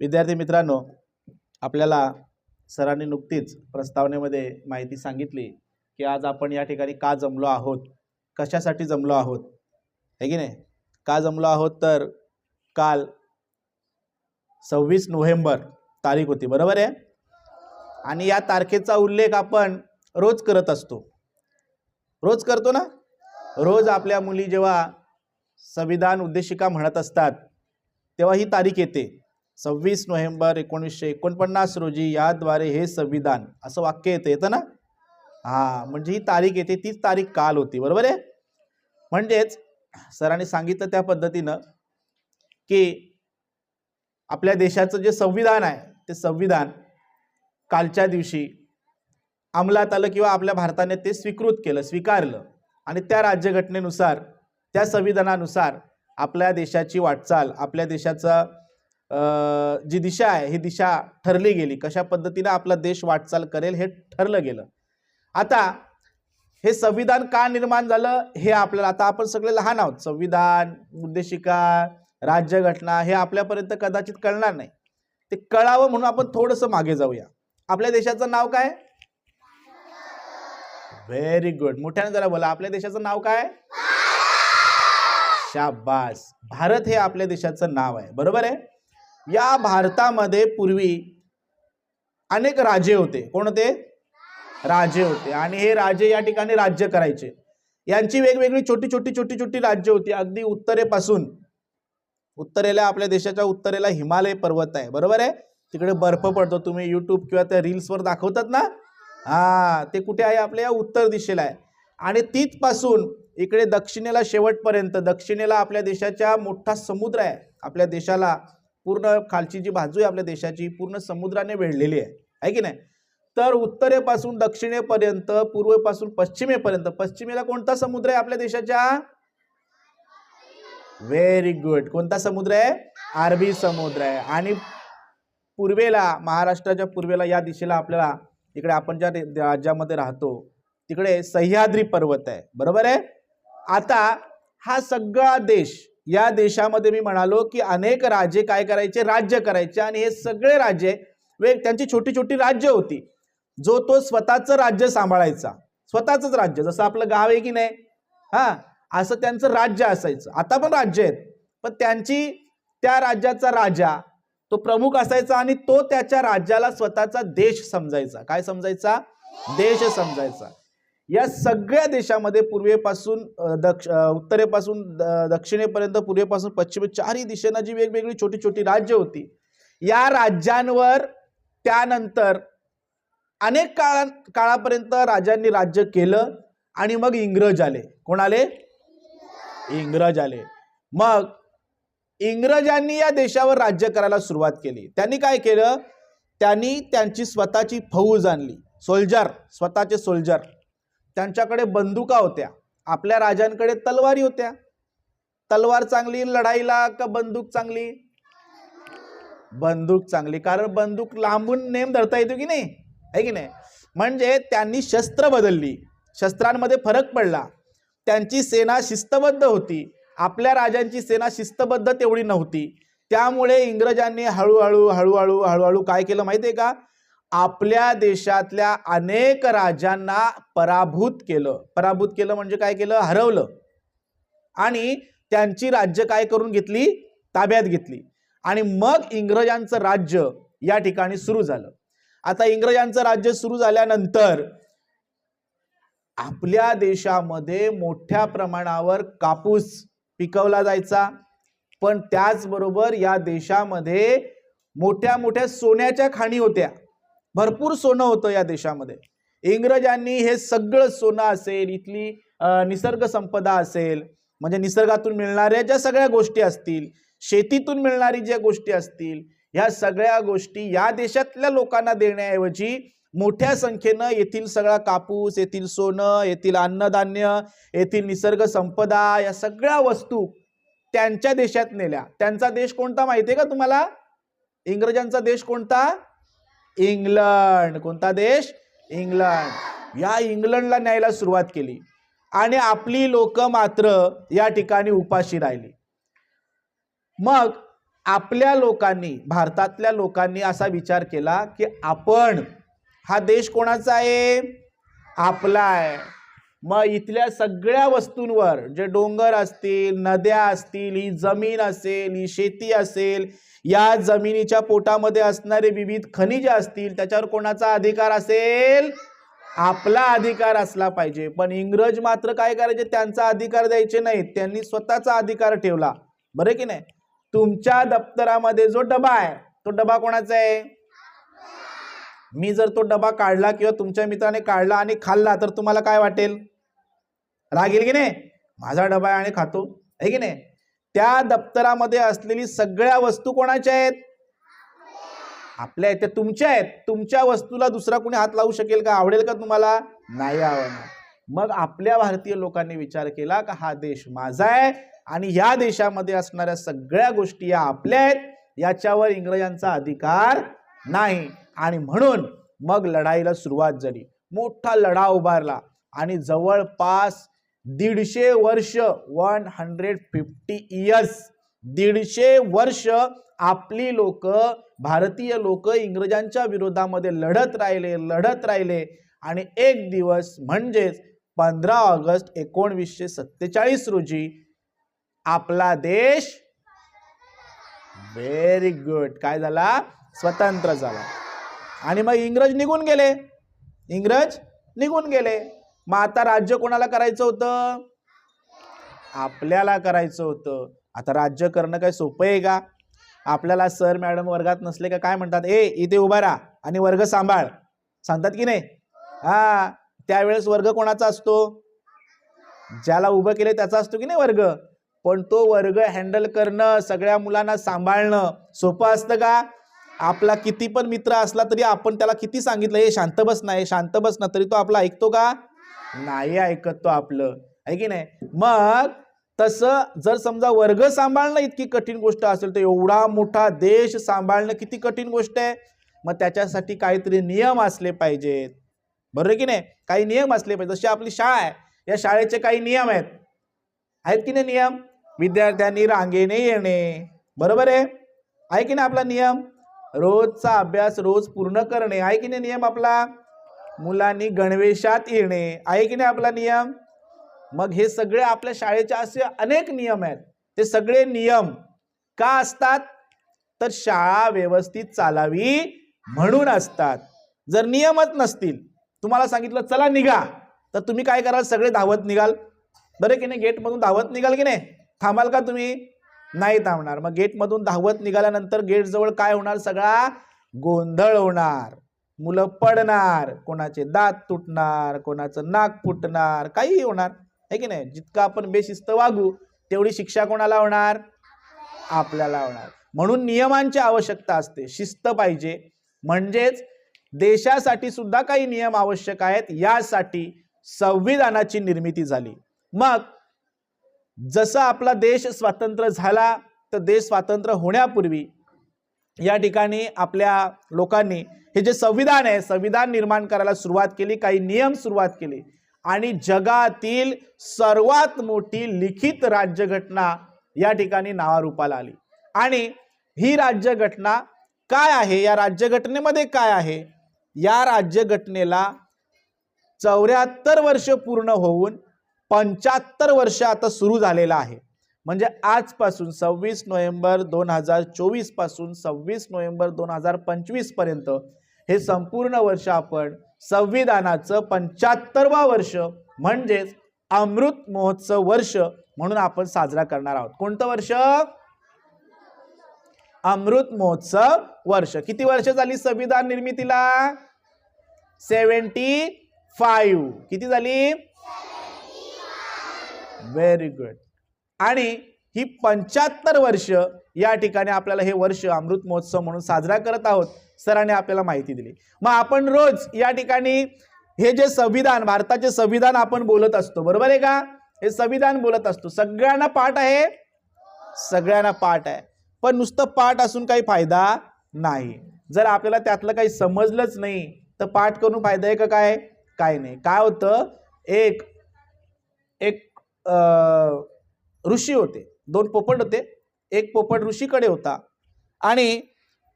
विद्यार्थी मित्रांनो आपल्याला सरांनी नुकतीच प्रस्तावनेमध्ये माहिती सांगितली की आज आपण या ठिकाणी का जमलो आहोत? कशासाठी जमलो आहोत? है की नाही? का जमलो आहोत? तर काल सव्वीस नोव्हेंबर तारीख होती बरोबर आहे? आणि या तारखेचा उल्लेख आपण रोज करत असतो. रोज करतो ना? रोज आपल्या मुली जेव्हा संविधान उद्देशिका म्हणत असतात तेव्हा ही तारीख येते. सव्वीस नोव्हेंबर एकोणीसशे एकोणपन्नास रोजी याद्वारे हे संविधान असं वाक्य येतं येतं ना? हां म्हणजे ही तारीख येते तीच तारीख काल होती बरोबर आहे? म्हणजेच सरांनी सांगितलं त्या पद्धतीनं की आपल्या देशाचं जे संविधान आहे ते संविधान कालच्या दिवशी अंमलात आलं किंवा आपल्या भारताने ते स्वीकृत केलं स्वीकारलं. आणि त्या राज्यघटनेनुसार त्या संविधानानुसार आपल्या देशाची वाटचाल आपल्या देशाचा जी दिशा आहे ही दिशा ठरली गेली. कशा पद्धतीनं आपला देश वाटचाल करेल हे ठरलं गेलं. आता हे संविधान का निर्माण झालं हे आपल्याला आता आपण सगळे लहान आहोत. संविधान उद्देशिका राज्यघटना हे आपल्यापर्यंत कदाचित कळणार नाही. ते कळावं म्हणून आपण थोडंसं मागे जाऊया. आपल्या देशाचं नाव काय? व्हेरी गुड मोठ्याने जरा बोला. आपल्या देशाचं नाव काय? शाबास. भारत हे आपल्या देशाचं नाव आहे. बरोबर आहे? या भारतामध्ये पूर्वी अनेक राजे होते. कोणते राजे होते. आणि हे राजे या ठिकाणी राज्य करायचे. यांची वेगवेगळी छोटी छोटी छोटी छोटी राज्य होती. अगदी उत्तरेपासून. उत्तरेला आपल्या देशाच्या उत्तरेला हिमालय पर्वत आहे. बरोबर आहे? तिकडे बर्फ पडतो. तुम्ही युट्यूब किंवा त्या रील्सवर दाखवतात ना? हा ते कुठे आहे? आपल्या या उत्तर दिशेला आहे. आणि तिथपासून इकडे दक्षिणेला शेवटपर्यंत दक्षिणेला आपल्या देशाच्या मोठा समुद्र आहे. आपल्या देशाला पूर्ण खालची जी बाजू आहे आपल्या देशाची पूर्ण समुद्राने वेढलेली आहे. आहे की नाही? तर उत्तरेपासून दक्षिणेपर्यंत पूर्वेपासून पश्चिमेपर्यंत पश्चिमेला कोणता समुद्र आहे आपल्या देशाच्या? व्हेरी गुड कोणता समुद्र आहे? अरबी समुद्र आहे. आणि पूर्वेला महाराष्ट्राच्या पूर्वेला या दिशेला आपल्याला इकडे आपण ज्या राज्यामध्ये राहतो तिकडे सह्याद्री पर्वत आहे. बरोबर आहे? आता हा सगळा देश या देशामध्ये मी म्हणालो की अनेक राजे काय करायचे? राज्य करायचे. आणि हे सगळे राज्य वेग त्यांची छोटी छोटी राज्य होती. जो तो स्वतःचं राज्य सांभाळायचा. स्वतःच राज्य. जसं आपलं गाव आहे की नाही? हा. असं त्यांचं राज्य असायचं. आता पण राज्य आहेत. पण त्यांची त्या राज्याचा राजा तो प्रमुख असायचा आणि तो त्याच्या राज्याला स्वतःचा देश समजायचा. काय समजायचा? देश समजायचा. या सगळ्या देशामध्ये पूर्वेपासून दक्ष उत्तरेपासून द- दक्षिणेपर्यंत पूर्वेपासून पश्चिमे चारही दिशेनं जी वेगवेगळी छोटी छोटी राज्य होती या राज्यांवर त्यानंतर अनेक काळा काळापर्यंत राजांनी राज्य केलं आणि मग इंग्रज आले. कोण आले? इंग्रज आले. मग इंग्रजांनी या देशावर राज्य करायला सुरुवात केली. त्यांनी काय केलं? त्यांनी त्यांची स्वतःची फौज आणली. सोल्जर स्वतःचे सोल्जर. त्यांच्याकडे बंदुका होत्या. आपल्या राजांकडे तलवारी होत्या. तलवार चांगली लढाईला का बंदूक चांगली? बंदूक चांगली कारण बंदूक लांबून नेम धरता येतो की नाही? आहे की नाही? म्हणजे त्यांनी शस्त्र बदलली. शस्त्रांमध्ये फरक पडला. त्यांची सेना शिस्तबद्ध होती. आपल्या राजांची सेना शिस्तबद्ध तेवढी नव्हती. त्यामुळे इंग्रजांनी हळूहळू हळूहळू हळूहळू काय केलं माहिती आहे का? आपल्या देशातल्या अनेक राजांना पराभूत केलं. पराभूत केलं म्हणजे काय केलं? हरवलं. आणि त्यांची राज्य काय करून घेतली? ताब्यात घेतली. आणि मग इंग्रजांचं राज्य या ठिकाणी सुरू झालं. आता इंग्रजांचं राज्य सुरू झाल्यानंतर आपल्या देशामध्ये मोठ्या प्रमाणावर कापूस पिकवला जायचा. पण त्याचबरोबर या देशामध्ये मोठ्या मोठ्या सोन्याच्या खाणी होत्या. भरपूर सोनं होतं या देशामध्ये. इंग्रजांनी हे सगळं सोनं असेल इथली निसर्ग संपदा असेल म्हणजे निसर्गातून मिळणाऱ्या ज्या सगळ्या गोष्टी असतील शेतीतून मिळणारी ज्या गोष्टी असतील ह्या सगळ्या गोष्टी या देशातल्या लोकांना देण्याऐवजी मोठ्या संख्येनं येथील सगळा कापूस येथील सोनं येथील अन्नधान्य येथील निसर्ग संपदा या सगळ्या वस्तू त्यांच्या देशात नेल्या. त्यांचा देश कोणता माहिती आहे का तुम्हाला? इंग्रजांचा देश कोणता? इंग्लंड. कोणता देश? इंग्लंड. या इंग्लंडला न्यायला सुरुवात केली. आणि आपली लोक मात्र या ठिकाणी उपाशी राहिली. मग आपल्या लोकांनी भारतातल्या लोकांनी असा विचार केला की आपण हा देश कोणाचा आहे? आपला आहे. मग इथल्या सगळ्या वस्तूंवर जे डोंगर असतील नद्या असतील ही जमीन असेल ही शेती असेल या जमिनीच्या पोटामध्ये असणारे विविध खनिजे असतील त्याच्यावर कोणाचा अधिकार असेल? आपला अधिकार असला पाहिजे. पण इंग्रज मात्र काय करायचे? त्यांचा अधिकार द्यायचे नाहीत. त्यांनी स्वतःचा अधिकार ठेवला. बरे की नाही? तुमच्या दप्तरामध्ये जो डबा आहे तो डबा कोणाचा आहे? मी जर तो डबा काढला किंवा तुमच्या मित्राने काढला आणि खाल्ला तर तुम्हाला काय वाटेल? रागेल की नाही? माझा डबा आहे आणि खातो. आहे की नाही? त्या दप्तरामध्ये असलेली सगळ्या वस्तू कोणाच्या आहेत? आपल्या आहेत त्या तुमच्या आहेत. तुमच्या वस्तूला दुसरा कोणी हात लावू शकेल का? आवडेल का तुम्हाला? नाही आवडणार. मग आपल्या भारतीय लोकांनी विचार केला का हा देश माझा आहे आणि या देशामध्ये असणाऱ्या सगळ्या गोष्टी या आपल्या आहेत याच्यावर इंग्रजांचा अधिकार नाही. आणि म्हणून मग लढाईला सुरुवात झाली. मोठा लढा उभारला आणि जवळपास दीडशे वर्ष वन हंड्रेड फिफ्टी इयर्स दीडशे वर्ष आपली लोक भारतीय लोक इंग्रजांच्या विरोधामध्ये लढत राहिले लढत राहिले. आणि एक दिवस म्हणजेच पंधरा ऑगस्ट एकोणवीसशे सत्तेचाळीस रोजी आपला देश व्हेरी गुड काय झाला? स्वतंत्र झाला. आणि मग इंग्रज निघून गेले. इंग्रज निघून गेले. मग आता राज्य कोणाला करायचं होतं? आपल्याला करायचं होतं. आता राज्य करणं काय सोपं आहे का? आपल्याला सर मॅडम वर्गात नसले का काय म्हणतात? ए इथे उभा राहा आणि वर्ग सांभाळ. सांगतात की नाही? हा त्यावेळेस वर्ग कोणाचा असतो? ज्याला उभं केलं त्याचा असतो की नाही वर्ग? पण तो वर्ग हँडल करणं सगळ्या मुलांना सांभाळणं सोपं असतं का? आपला किती पण मित्र असला तरी आपण त्याला किती सांगितलं? हे शांत बस नाही शांत बस ना. तरी तो आपला ऐकतो का? नाही ऐकत तो आपलं. आहे की नाही? मग तसं जर समजा वर्ग सांभाळणं इतकी कठीण गोष्ट असेल तर एवढा मोठा देश सांभाळणं किती कठीण गोष्ट आहे? मग त्याच्यासाठी काहीतरी नियम असले पाहिजेत. बरोबर की नाही? काही नियम असले पाहिजे जशी आपली शाळा आहे या शाळेचे काही नियम आहेत. आहेत की नाही नियम? विद्यार्थ्यांनी रांगेने येणे. बरोबर आहे? आहे की नाही आपला नियम? रोजचा अभ्यास रोज पूर्ण करणे. आहे की नाही नियम आपला? मुलांनी गणवेशात येणे. आहे की नाही आपला नियम? मग हे सगळे आपल्या शाळेचे असे अनेक नियम आहेत. ते सगळे नियम का असतात? तर शाळा व्यवस्थित चालावी म्हणून असतात. जर नियमच नसतील तुम्हाला सांगितलं चला निघा. तर तुम्ही काय कराल? सगळे धावत निघाल. बरं की नाही? गेटमधून धावत निघाल की नाही? थांबाल का तुम्ही? नाही थांबणार. मग गेटमधून धावत निघाल्यानंतर गेटजवळ काय होणार? सगळा गोंधळ होणार. मुलं पडणार कोणाचे दात तुटणार कोणाचं नाक फुटणार काहीही होणार. आहे की नाही? जितकं आपण बेशिस्त वागू तेवढी शिक्षा कोणाला होणार? आपल्याला होणार. म्हणून नियमांची आवश्यकता असते. शिस्त पाहिजे. म्हणजेच देशासाठी सुद्धा काही नियम आवश्यक आहेत. यासाठी संविधानाची निर्मिती झाली. मग जसं आपला देश स्वातंत्र्य झाला तर देश स्वातंत्र्य होण्यापूर्वी या ठिकाणी आपल्या लोकांनी हे जे संविधान आहे संविधान निर्माण करायला सुरुवात केली काही नियम सुरुवात केली. आणि जगातील सर्वात मोठी लिखित राज्यघटना या ठिकाणी नावारूपाला आली. आणि ही राज्यघटना काय आहे? या राज्यघटनेमध्ये काय आहे? या राज्यघटनेला चौऱ्याहत्तर वर्ष पूर्ण होऊन पंच्याहत्तर वर्ष आता सुरू झालेलं आहे. म्हणजे आजपासून सव्वीस नोव्हेंबर दोन हजार चोवीसपासून सव्वीस नोव्हेंबर दोन हजार पंचवीसपर्यंत हे संपूर्ण वर्ष आपण संविधानाचं पंच्याहत्तरवा वर्ष म्हणजेच अमृत महोत्सव वर्ष म्हणून आपण साजरा करणार आहोत. कोणतं वर्ष? अमृत महोत्सव वर्ष. किती वर्ष झाली संविधान निर्मितीला? Seventy five. किती झाली? व्हेरी गुड आणि ही पंच्याहत्तर वर्ष या ठिकाणी आपल्याला हे वर्ष अमृत महोत्सव म्हणून साजरा करत आहोत सरांनी आपल्याला माहिती दिली. मग आपण रोज या ठिकाणी हे जे संविधान भारताचे संविधान आपण बोलत असतो बरोबर आहे का? हे संविधान बोलत असतो. सगळ्यांना पाठ आहे? सगळ्यांना पाठ आहे. पण नुसतं पाठ असून काही फायदा नाही. जर आपल्याला त्यातलं काही समजलंच नाही तर पाठ करून फायदा आहे का काय? काय नाही. काय होतं? एक एक ऋषी होते. दोन पोपट होते. एक पोपट ऋषीकडे होता. आणि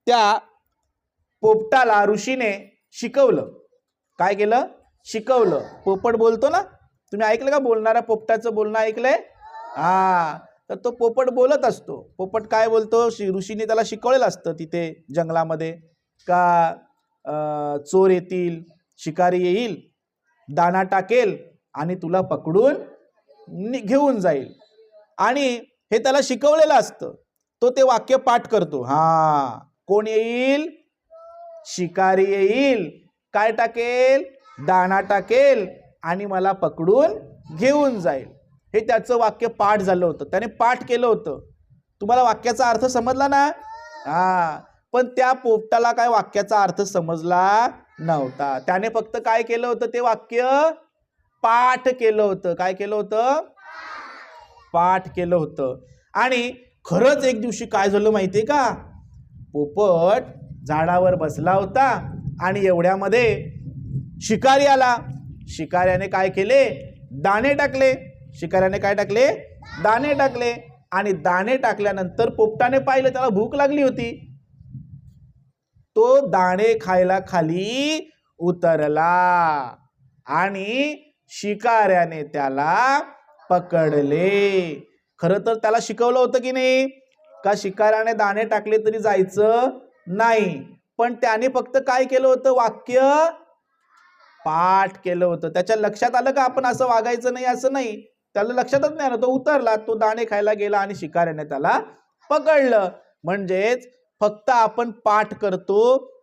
त्या पोपटाला ऋषीने शिकवलं. काय केलं? शिकवलं. पोपट बोलतो ना? तुम्ही ऐकलं का? बोलणाऱ्या पोपटाचं बोलणं ऐकलंय? हा. तर तो पोपट बोलत असतो. पोपट काय बोलतो? ऋषीने त्याला शिकवलेलं असतं तिथे जंगलामध्ये. का चोर येतील शिकारी येईल दाणा टाकेल आणि तुला पकडून घेऊन जाईल. आणि हे त्याला शिकवलेलं असतं. तो ते वाक्य पाठ करतो. हा कोण येईल? शिकारी येईल. काय टाकेल? दाणा टाकेल. आणि मला पकडून घेऊन जाईल. हे त्याचं वाक्य पाठ झालं होतं. त्याने पाठ केलं होतं. तुम्हाला वाक्याचा अर्थ समजला ना? हा. पण त्या पोपटाला काय वाक्याचा अर्थ समजला नव्हता. त्याने फक्त काय केलं होतं ते वाक्य? पाठ केलं होतं. काय केलं होतं? पाठ केलं होतं. आणि खरंच एक दिवशी काय झालं माहिती आहे का? पोपट झाडावर बसला होता आणि एवढ्यामध्ये शिकारी आला. शिकाऱ्याने काय केले? दाणे टाकले. शिकाऱ्याने काय टाकले? दाणे टाकले. आणि दाणे टाकल्यानंतर पोपटाने पाहिलं त्याला भूक लागली होती. तो दाणे खायला खाली उतरला आणि शिकाऱ्याने त्याला पकडले. खरं तर त्याला शिकवलं होतं की नाही? का शिकाऱ्याने दाणे टाकले तरी जायचं नाही. पण त्याने फक्त काय केलं होतं? वाक्य पाठ केलं होतं. त्याच्या लक्षात आलं का आपण असं वागायचं नाही असं नाही? त्याला लक्षातच नाही आलं. तो उतरला तो दाणे खायला गेला आणि शिकाऱ्याने त्याला पकडलं. म्हणजेच फक्त आपण पाठ करतो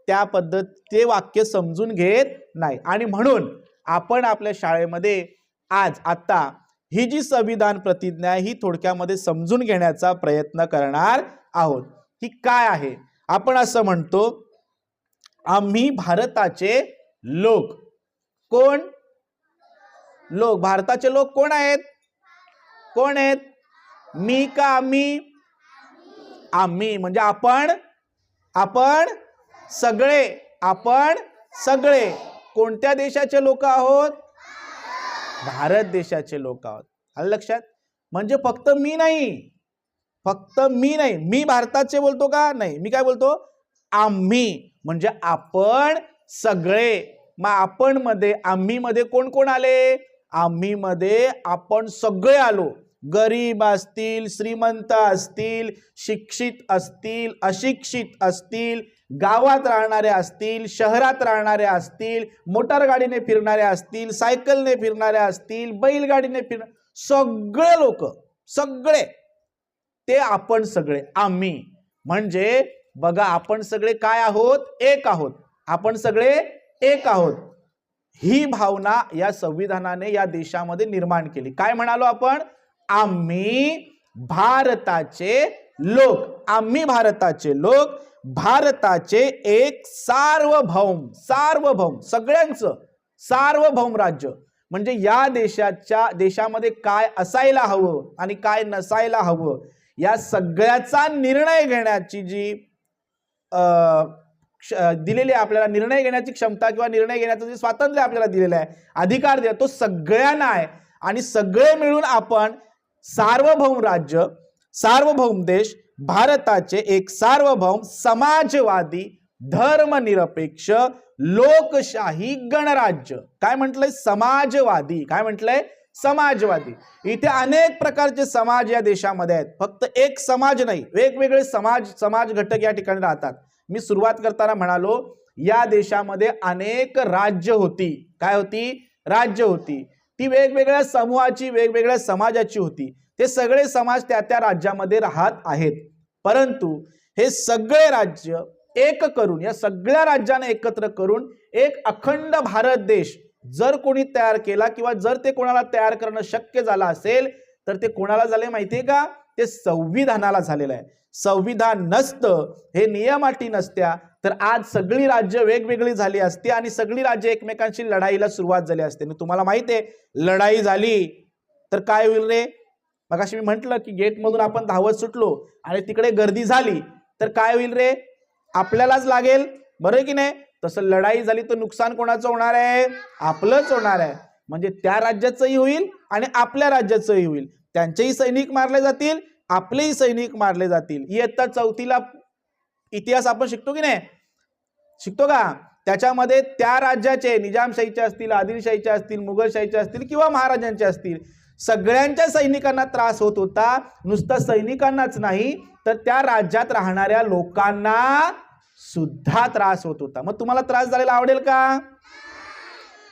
त्या पद्धत ते वाक्य समजून घेत नाही. आणि म्हणून आपण आपल्या शाळेमध्ये आज आता ही जी संविधान प्रतिज्ञा आहे, ही थोडक्यामध्ये समजून घेण्याचा प्रयत्न करणार आहोत. ही काय आहे? आपण असं म्हणतो आम्ही भारताचे लोक. कोण? लोक. भारताचे लोक कोण आहेत? कोण आहेत? मी का आम्ही? आम्ही. म्हणजे आपण आपण सगळे आपण सगळे. कोणत्या देशाचे लोक आहोत? भारत देशाचे लोक आहोत. आलं लक्षात? म्हणजे फक्त मी नाही. फक्त मी नाही. मी भारताचे बोलतो का? नाही. मी काय बोलतो? आम्ही. म्हणजे आपण सगळे. मग आपण मध्ये आम्ही मध्ये कोण कोण आले? आम्ही मध्ये आपण सगळे आलो. गरीब असतील श्रीमंत असतील शिक्षित असतील अशिक्षित असतील गावात राहणारे असतील शहरात राहणारे असतील मोटार गाडीने फिरणारे असतील सायकलने फिरणारे असतील बैलगाडीने फिर सगळे लोक सगळे ते आपण सगळे आम्ही. म्हणजे बघा आपण सगळे काय आहोत? एक आहोत. आपण सगळे एक आहोत. ही भावना या संविधानाने या देशामध्ये निर्माण केली. काय म्हणालो आपण? आम्ही भारताचे लोक. आम्ही भारताचे लोक. भारताचे एक सार्वभौम सार्वभौम सगळ्यांचं सार्वभौम राज्य. म्हणजे या देशाच्या देशामध्ये काय असायला हवं आणि काय नसायला हवं या सगळ्याचा निर्णय घेण्याची जी क्ष- दिलेली आपल्याला निर्णय घेण्याची क्षमता किंवा निर्णय घेण्याचं जे स्वातंत्र्य आपल्याला दिलेलं आहे अधिकार दिला तो सगळ्यांना आहे. आणि सगळे मिळून आपण सार्वभौम राज्य सार्वभौम देश भारताचे एक सार्वभौम समाजवादी धर्मनिरपेक्ष लोकशाही गणराज्य. काय म्हटलंय? समाजवादी. काय म्हटलंय? समाजवादी. इथे अनेक प्रकारचे समाज या देशामध्ये आहेत. फक्त एक समाज नाही वेगवेगळे समाज समाज घटक या ठिकाणी राहतात. मी सुरुवात करताना म्हणालो या देशामध्ये अनेक राज्य होती. काय होती? राज्य होती. ती वेगवेगळ्या समूहाची वेगवेगळ्या समाजाची होती. ते सगळे समाज त्या त्या राज्यामध्ये राहत आहेत. परंतु हे सगळे राज्य एक करून या सगळ्या राज्यांना एकत्र करून एक अखंड भारत देश जर कोणी तयार केला किंवा जर ते कोणाला तयार करणं शक्य झालं असेल तर ते कोणाला झाले माहितीये का? ते संविधानाला झालेलं आहे. संविधान नसतं हे नियमाटी नसत्या तर आज सगळी राज्य वेगवेगळी झाली असती आणि सगळी राज्य एकमेकांशी लढाईला सुरुवात झाली असते. आणि तुम्हाला माहिती आहे लढाई झाली तर काय होईल रे? मग मी म्हटलं की गेटमधून आपण धावत सुटलो आणि तिकडे गर्दी झाली तर काय होईल रे? आपल्यालाच लागेल. बरं आहे की नाही? तसं लढाई झाली तर नुकसान कोणाचं होणार आहे? आपलंच होणार आहे. म्हणजे त्या राज्याचंही होईल आणि आपल्या राज्याचंही होईल. त्यांचेही सैनिक मारले जातील आपलेही सैनिक मारले जातील. इयत्ता चौथीला इतिहास आपण शिकतो की नाही? शिकतो का? त्याच्यामध्ये त्या राज्याचे निजामशाहीचे असतील आदिलशाहीचे असतील मुघलशाहीचे असतील किंवा महाराजांचे असतील सगळ्यांच्या सैनिकांना त्रास होत होता. नुसतं सैनिकांनाच नाही तर त्या राज्यात राहणाऱ्या लोकांना सुद्धा त्रास होत होता. मग तुम्हाला त्रास झालेला आवडेल का?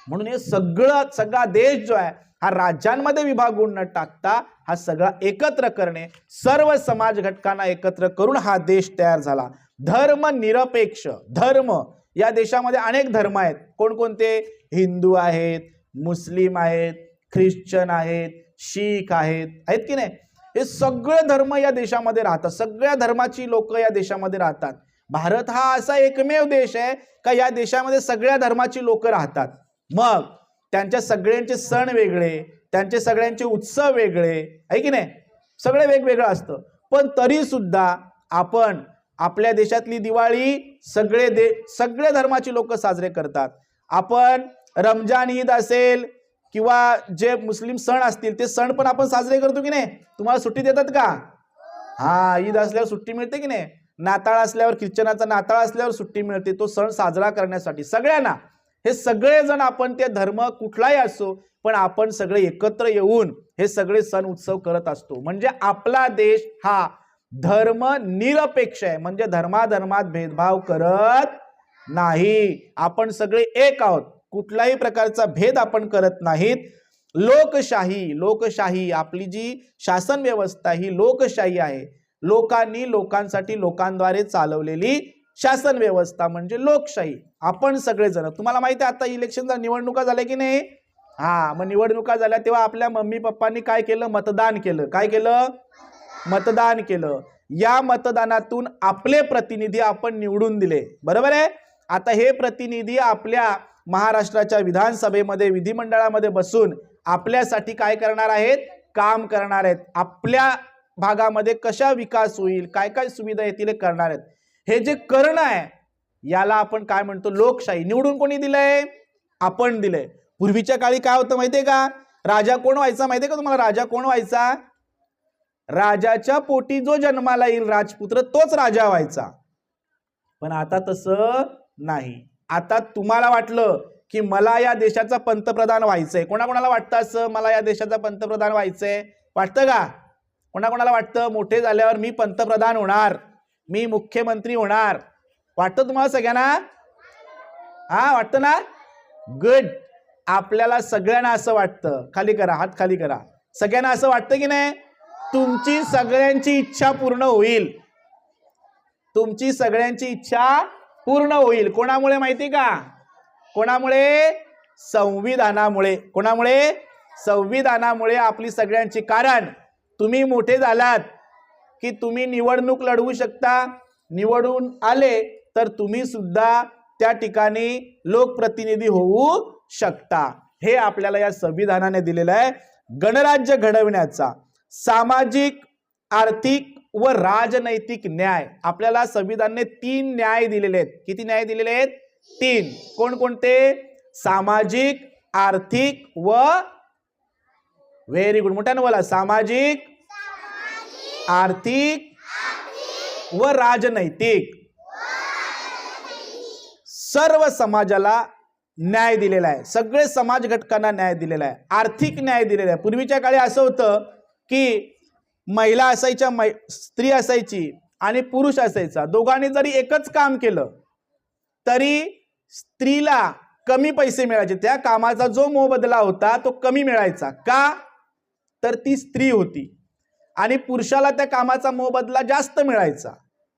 म्हणून हे सगळं सगळा देश जो आहे हा राज्यांमध्ये विभागून न टाकता हा सगळा एकत्र करणे सर्व समाज घटकांना एकत्र करून हा देश तयार झाला. धर्म निरपेक्ष धर्म. या देशामध्ये अनेक धर्म आहेत. कोणकोणते? हिंदू आहेत मुस्लिम आहेत ख्रिश्चन आहेत शीख आहेत आहेत की नाही? हे सगळे धर्म या देशामध्ये राहतात. सगळ्या धर्माची लोक या देशामध्ये राहतात. भारत हा असा एकमेव देश आहे का या देशामध्ये सगळ्या धर्माची लोक राहतात? मग त्यांच्या सगळ्यांचे सण वेगळे त्यांचे सगळ्यांचे उत्सव वेगळे आहे की नाही? सगळे वेगवेगळं असतं. पण तरी सुद्धा आपण आपल्या देशातली दिवाळी सगळे दे सगळे धर्माची लोक साजरे करतात. आपण रमजान ईद असेल किंवा जे मुस्लिम सण असतील ते सण पण आपण साजरे करतो की नाही? तुम्हाला सुट्टी देतात का? हा ईद असल्यावर सुट्टी मिळते की नाही? नाताळ असल्यावर ख्रिश्चनाचा नाताळ असल्यावर सुट्टी मिळते तो सण साजरा करण्यासाठी. सगळ्यांना हे सगळेजण आपण ते धर्म कुठलाही असो पण आपण सगळे एकत्र येऊन हे सगळे सण उत्सव करत असतो. म्हणजे आपला देश हा धर्म निरपेक्ष आहे. म्हणजे धर्माधर्मात भेदभाव करत नाही. आपण सगळे एक आहोत. कुठलाही प्रकारचा भेद आपण करत नाहीत. लोकशाही लोकशाही आपली जी शासन व्यवस्था ही लोकशाही आहे. लोकांनी लोकांसाठी लोकांद्वारे चालवलेली शासन व्यवस्था म्हणजे लोकशाही. आपण सगळेजण तुम्हाला माहिती आहे आता इलेक्शनचा निवडणुका झाल्या की नाही? हा मग निवडणुका झाल्या तेव्हा आपल्या मम्मी पप्पांनी काय केलं? मतदान केलं. काय केलं? मतदान केलं. या मतदानातून आपले प्रतिनिधी आपण निवडून दिले. बरोबर आहे? आता हे प्रतिनिधी आपल्या महाराष्ट्राच्या विधानसभेमध्ये विधिमंडळामध्ये बसून आपल्यासाठी काय करणार आहेत? काम करणार आहेत. आपल्या भागामध्ये कशा विकास होईल? काय काय सुविधा येतील करणार आहेत. हे जे करणं आहे याला आपण काय म्हणतो? लोकशाही. निवडून कोणी दिलंय? आपण दिलंय. पूर्वीच्या काळी काय होतं माहितीये का? राजा कोण व्हायचा माहितीये का तुम्हाला? राजा कोण व्हायचा? राजाच्या पोटी जो जन्माला येईल राजपुत्र तोच राजा व्हायचा. पण आता तसं नाही. आता तुम्हाला वाटलं की मला या देशाचा पंतप्रधान व्हायचंय. कोणाकोणाला वाटतं असं? मला या देशाचा पंतप्रधान व्हायचंय. वाटतं का? कोणाकोणाला वाटतं? मोठे झाल्यावर मी पंतप्रधान होणार. मी मुख्यमंत्री होणार. वाटतं तुम्हाला सगळ्यांना? हा वाटतं ना? गुड आपल्याला सगळ्यांना असं वाटतं. खाली करा हात खाली करा. सगळ्यांना असं वाटतं की नाही? तुमची सगळ्यांची इच्छा पूर्ण होईल. तुमची सगळ्यांची इच्छा पूर्ण होईल. कोणामुळे माहिती का? कोणामुळे? संविधानामुळे. कोणामुळे? संविधानामुळे आपली सगळ्यांची. कारण तुम्ही मोठे झालात की तुम्ही निवडणूक लढवू शकता. निवडून आले तर तुम्ही सुद्धा त्या ठिकाणी लोकप्रतिनिधी होऊ शकता. हे आपल्याला या संविधानाने दिलेलं आहे. गणराज्य घडविण्याचा सामाजिक आर्थिक व राजनैतिक न्याय. आपल्याला संविधानने तीन न्याय दिलेले आहेत. किती न्याय दिलेले आहेत? तीन. कोणकोणते सामाजिक आर्थिक व व्हेरी गुड. मोठ्यानं बोला. सामाजिक आर्थिक व राजनैतिक. सर्व समाजाला न्याय दिलेला आहे. सगळे समाज घटकांना न्याय दिलेला आहे. आर्थिक न्याय दिलेला आहे. पूर्वीच्या काळी असं होतं की महिला असायच्या मै स्त्री असायची आणि पुरुष असायचा. दोघांनी जरी एकच काम केलं तरी स्त्रीला कमी पैसे मिळायचे. त्या कामाचा जो मोबदला होता तो कमी मिळायचा. का? तर ती स्त्री होती. आणि पुरुषाला त्या कामाचा मोबदला जास्त मिळायचा.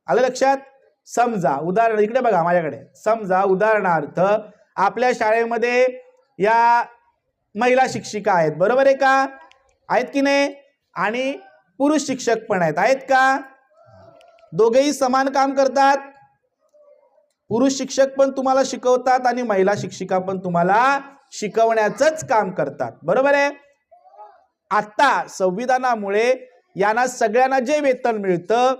आलं लक्षात? समजा उदाहरण इकडे बघा माझ्याकडे. समजा उदाहरणार्थ आपल्या शाळेमध्ये या महिला शिक्षिका आहेत. बरोबर आहे का? आहेत की नाही? आणि पुरुष शिक्षक पण आहेत. आहेत का? दोघेही समान काम करतात. पुरुष शिक्षक पण तुम्हाला शिकवतात आणि महिला शिक्षिका पण तुम्हाला शिकवण्याचंच काम करतात. बरोबर आहे? आता संविधानामुळे यांना सगळ्यांना जे वेतन मिळतं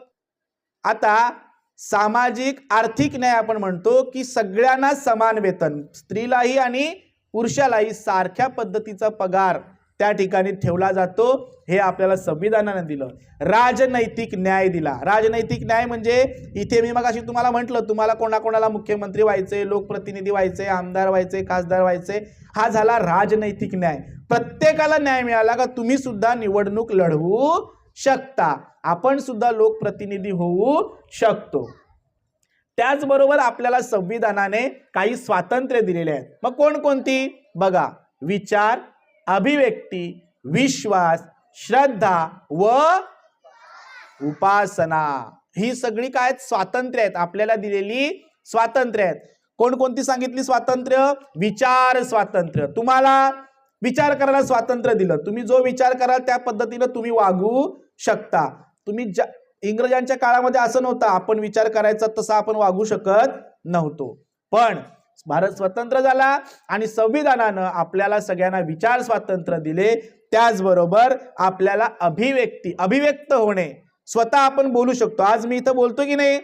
आता सामाजिक आर्थिक न्याय आपण म्हणतो की सगळ्यांना समान वेतन. स्त्रीलाही आणि पुरुषालाही सारख्या पद्धतीचा पगार त्या ठिकाणी ठेवला जातो. हे आपल्याला संविधानानं दिलं. राजनैतिक न्याय दिला. राजनैतिक न्याय म्हणजे इथे मी मग अशी तुम्हाला म्हटलं तुम्हाला कोणाकोणाला मुख्यमंत्री व्हायचे लोकप्रतिनिधी व्हायचे आमदार व्हायचे खासदार व्हायचे हा झाला राजनैतिक न्याय. प्रत्येकाला न्याय मिळाला का तुम्ही सुद्धा निवडणूक लढवू शकता. आपण सुद्धा लोकप्रतिनिधी होऊ शकतो. त्याचबरोबर आपल्याला संविधानाने काही स्वातंत्र्य दिलेले आहेत. मग कोणकोणती बघा विचार अभिव्यक्ती विश्वास श्रद्धा व उपासना. ही सगळी काय आहेत? स्वातंत्र्य आहेत. आपल्याला दिलेली स्वातंत्र्य आहेत. कोणकोणती सांगितली स्वातंत्र्य? विचार स्वातंत्र्य. तुम्हाला विचार करायला स्वातंत्र्य दिलं. तुम्ही जो विचार कराल त्या पद्धतीनं तुम्ही वागू शकता. तुम्ही ज्या इंग्रजांच्या काळामध्ये असं नव्हतं. आपण विचार करायचा तसा आपण वागू शकत नव्हतो. पण भारत स्वतंत्र झाला आणि संविधानानं आपल्याला सगळ्यांना विचार स्वातंत्र्य दिले. त्याचबरोबर आपल्याला अभिव्यक्ती अभिव्यक्त होणे. स्वतः आपण बोलू शकतो. आज मी इथं बोलतो की नाही?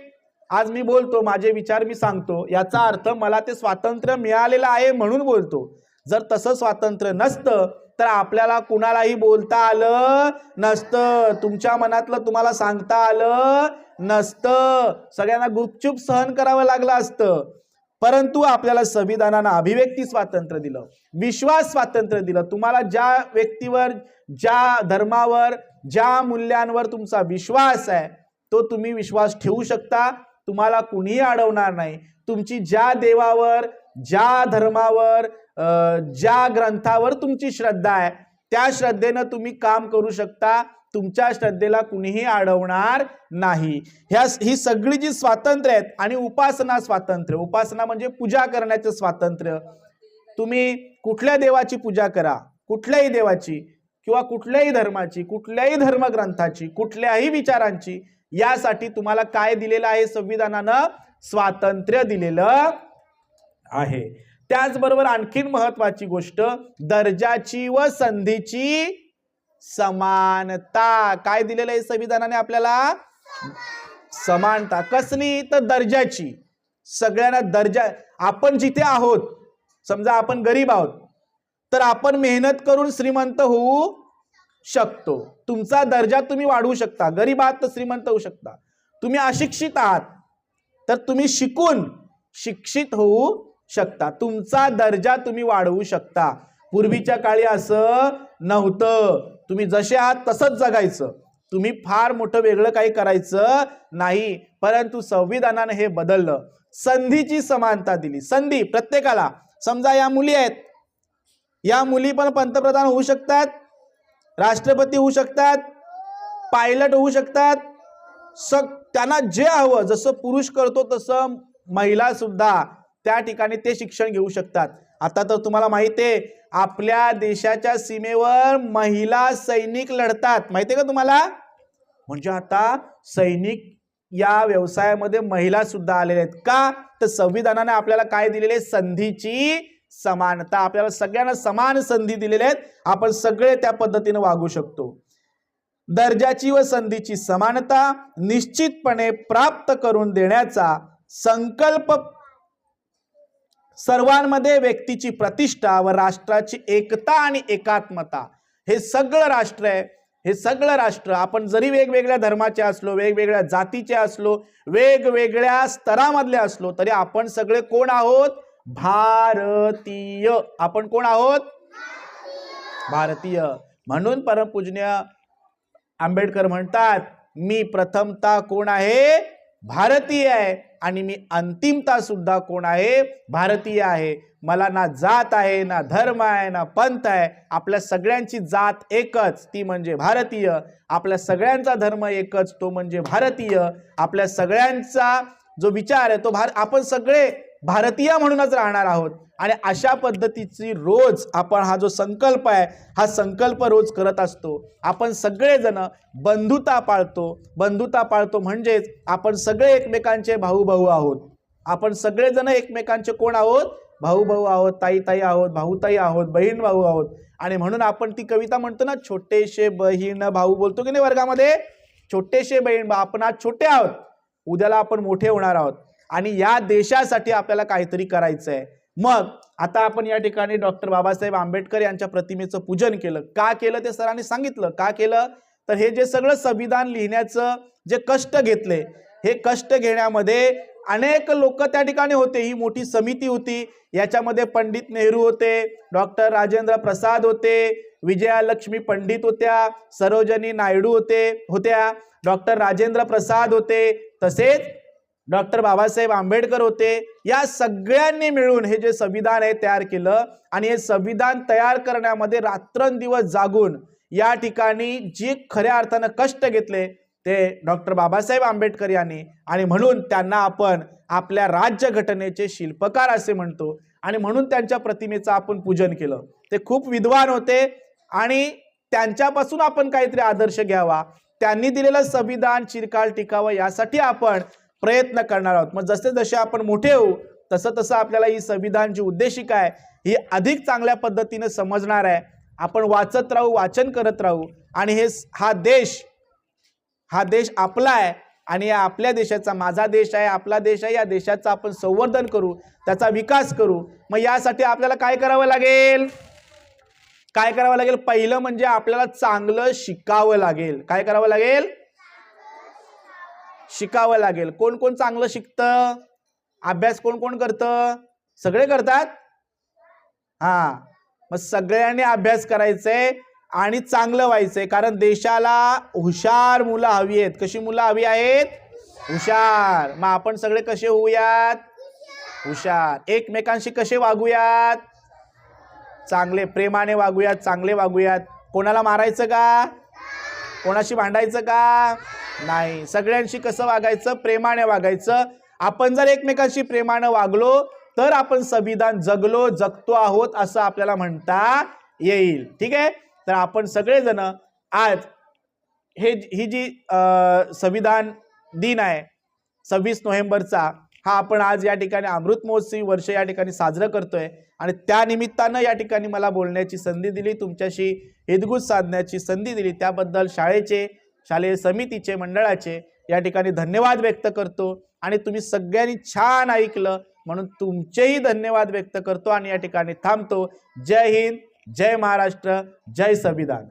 आज मी बोलतो माझे विचार मी सांगतो. याचा अर्थ मला ते स्वातंत्र्य मिळालेलं आहे म्हणून बोलतो. जर तसं स्वातंत्र्य नसतं तर आपल्याला कुणालाही बोलता आलं नसतं. तुमच्या मनातलं तुम्हाला सांगता आलं नसतं. सगळ्यांना गुपचूप सहन करावं लागलं असतं. परंतु आपल्याला संविधानानं अभिव्यक्ती स्वातंत्र्य दिलं विश्वास स्वातंत्र्य दिलं. तुम्हाला ज्या व्यक्तीवर ज्या धर्मावर ज्या मूल्यांवर तुमचा विश्वास आहे तो तुम्ही विश्वास ठेवू शकता. तुम्हाला कुणीही अडवणार नाही. तुमची ज्या देवावर ज्या धर्मावर ज्या ग्रंथावर तुमची श्रद्धा आहे त्या श्रद्धेनं तुम्ही काम करू शकता. तुमच्या श्रद्धेला कुणीही अडवणार नाही. ह्या ही सगळी जी स्वातंत्र्य आहेत आणि उपासना स्वातंत्र्य उपासना म्हणजे पूजा करण्याचं स्वातंत्र्य. तुम्ही कुठल्या देवाची पूजा करा कुठल्याही देवाची किंवा कुठल्याही धर्माची कुठल्याही धर्मग्रंथाची कुठल्याही विचारांची यासाठी तुम्हाला काय दिलेलं आहे? संविधानानं स्वातंत्र्य दिलेलं आहे. त्याचबरोबर आणखीन महत्वाची गोष्ट दर्जाची व संधीची समानता. काय दिलेलं आहे संविधानाने आपल्याला? समानता. कसली तर दर्जाची. सगळ्यांना दर्जा आपण जिथे आहोत समजा आपण गरीब आहोत तर आपण मेहनत करून श्रीमंत होऊ शकतो. तुमचा दर्जा तुम्ही वाढवू शकता. गरीब आहात तर श्रीमंत होऊ शकता. तुम्ही अशिक्षित आहात तर तुम्ही शिकून शिक्षित होऊ शकता. तुमचा दर्जा तुम्ही वाढवू शकता. पूर्वीच्या काळी असं नव्हतं. तुम्ही जसे आहात तसंच जगायचं. तुम्ही फार मोठं वेगळं काही करायचं नाही. परंतु संविधानाने हे बदललं. संधीची समानता दिली. संधी प्रत्येकाला. समजा या मुली आहेत. या मुली पण पंतप्रधान होऊ शकतात. राष्ट्रपती होऊ शकतात. पायलट होऊ शकतात. सग त्यांना जे हवं जसं पुरुष करतो तसं महिला सुद्धा त्या ठिकाणी ते शिक्षण घेऊ शकतात. आता तर तुम्हाला माहिती आहे आपल्या देशाच्या सीमेवर महिला सैनिक लढतात. माहिती आहे का तुम्हाला? म्हणजे आता सैनिक या व्यवसायामध्ये महिला सुद्धा आलेल्या आहेत. का? तर संविधानाने आपल्याला काय दिलेले? संधीची समानता. आपल्याला सगळ्यांना समान संधी दिलेल्या आहेत. आपण सगळे त्या पद्धतीने वागू शकतो. दर्जाची व संधीची समानता निश्चितपणे प्राप्त करून देण्याचा संकल्प सर्वांमध्ये व्यक्तीची प्रतिष्ठा व राष्ट्राची एकता आणि एकात्मता. हे सगळं राष्ट्र आहे. हे सगळं राष्ट्र आपण जरी वेगवेगळ्या धर्माचे असलो वेगवेगळ्या जातीचे असलो वेगवेगळ्या स्तरामधले असलो तरी आपण सगळे कोण आहोत? भारतीय. आपण कोण आहोत? भारतीय. म्हणून परमपूजनीय आंबेडकर म्हणतात मी प्रथमता कोण आहे? भारतीय आहे. आणि मी अंतिमता सुद्धा कोण आहे? भारतीय आहे. मला ना जात आहे ना धर्म आहे ना पंथ आहे. आपल्या सगळ्यांची जात एकच ती म्हणजे भारतीय. आपल्या सगळ्यांचा धर्म एकच तो म्हणजे भारतीय. आपल्या सगळ्यांचा जो विचार आहे तो भार आपण सगळे भारतीय म्हणूनच राहणार आहोत. आणि अशा पद्धतीची रोज आपण हा जो संकल्प आहे हा संकल्प रोज करत असतो. आपण सगळेजण बंधुता पाळतो. बंधुता पाळतो म्हणजेच आपण सगळे एकमेकांचे भाऊ भाऊ आहोत. आपण सगळेजण एकमेकांचे कोण आहोत? भाऊ भाऊ आहोत ताई ताई आहोत भाऊताई आहोत बहीण भाऊ आहोत. आणि म्हणून आपण ती कविता म्हणतो ना छोटेशे बहीण भाऊ बोलतो की नाही वर्गामध्ये? छोटेशे बहीण भाऊ आपण आज छोटे आहोत. उद्याला आपण मोठे होणार आहोत. आणि या देशासाठी आपल्याला काहीतरी करायचं आहे मग आता आपण या ठिकाणी डॉक्टर बाबासाहेब आंबेडकर यांच्या प्रतिमेचं पूजन केलं. का केलं ते सरांनी सांगितलं. का केलं? तर हे जे सगळं संविधान लिहिण्याचं जे कष्ट घेतले हे कष्ट घेण्यामध्ये अनेक लोक त्या ठिकाणी होते. ही मोठी समिती होती. याच्यामध्ये पंडित नेहरू होते डॉक्टर राजेंद्र प्रसाद होते विजया लक्ष्मी पंडित होत्या सरोजनी नायडू होते होत्या डॉक्टर राजेंद्र प्रसाद होते. तसेच डॉक्टर बाबासाहेब आंबेडकर होते. या सगळ्यांनी मिळून हे जे संविधान आहे तयार केलं. आणि हे संविधान तयार करण्यामध्ये रात्रंदिवस जागून या ठिकाणी जे खऱ्या अर्थानं कष्ट घेतले ते डॉक्टर बाबासाहेब आंबेडकर यांनी. आणि म्हणून त्यांना आपण आपल्या राज्यघटनेचे शिल्पकार असे म्हणतो. आणि म्हणून त्यांच्या प्रतिमेचं आपण पूजन केलं. ते खूप विद्वान होते. आणि त्यांच्यापासून आपण काहीतरी आदर्श घ्यावा. त्यांनी दिलेलं संविधान चिरकाल टिकावं यासाठी आपण प्रयत्न करणार आहोत. मग जसे जसे आपण मोठे होऊ तसं तसं आपल्याला ही संविधानची उद्देशिका आहे ही अधिक चांगल्या पद्धतीने समजणार आहे. आपण वाचत राहू वाचन करत राहू. आणि हे हा देश हा देश आपला आहे. आणि या आपल्या देशाचा माझा देश आहे आपला देश आहे या देशाचं आपण संवर्धन करू त्याचा विकास करू. मग यासाठी आपल्याला काय करावं लागेल? काय करावं लागेल? पहिलं म्हणजे आपल्याला चांगलं शिकावं लागेल. काय करावं लागेल? शिकावं लागेल. कोण कोण चांगलं शिकतं? अभ्यास कोण कोण करतं? सगळे करतात? हा. मग सगळ्यांनी अभ्यास करायचंय आणि चांगलं व्हायचंय. कारण देशाला हुशार मुलं हवी आहेत. कशी मुलं हवी आहेत? हुशार. मग आपण सगळे कसे होऊयात? हुशार. एकमेकांशी कसे वागूयात? चांगले प्रेमाने वागूयात चांगले वागूयात. कोणाला मारायचं का? कोणाशी भांडायचं का? नाही. सगळ्यांशी कसं वागायचं? प्रेमाने वागायचं. आपण जर एकमेकांशी प्रेमानं वागलो तर आपण संविधान जगलो जगतो आहोत असं आपल्याला म्हणता येईल. ठीक आहे? तर आपण सगळेजण आज हे ही जी संविधान दिन आहे सव्वीस नोव्हेंबरचा हा आपण आज या ठिकाणी अमृत महोत्सवी वर्ष या ठिकाणी साजरं करतोय. आणि त्या निमित्तानं या ठिकाणी मला बोलण्याची संधी दिली तुमच्याशी हितगुज साधण्याची संधी दिली. त्याबद्दल शाळेचे शालेय समितीचे मंडळाचे या ठिकाणी धन्यवाद व्यक्त करतो आणि तुम्ही सगळ्यांनी छान ऐकलं म्हणून तुमचेही धन्यवाद व्यक्त करतो आणि या ठिकाणी थांबतो. जय हिंद जय महाराष्ट्र जय संविधान.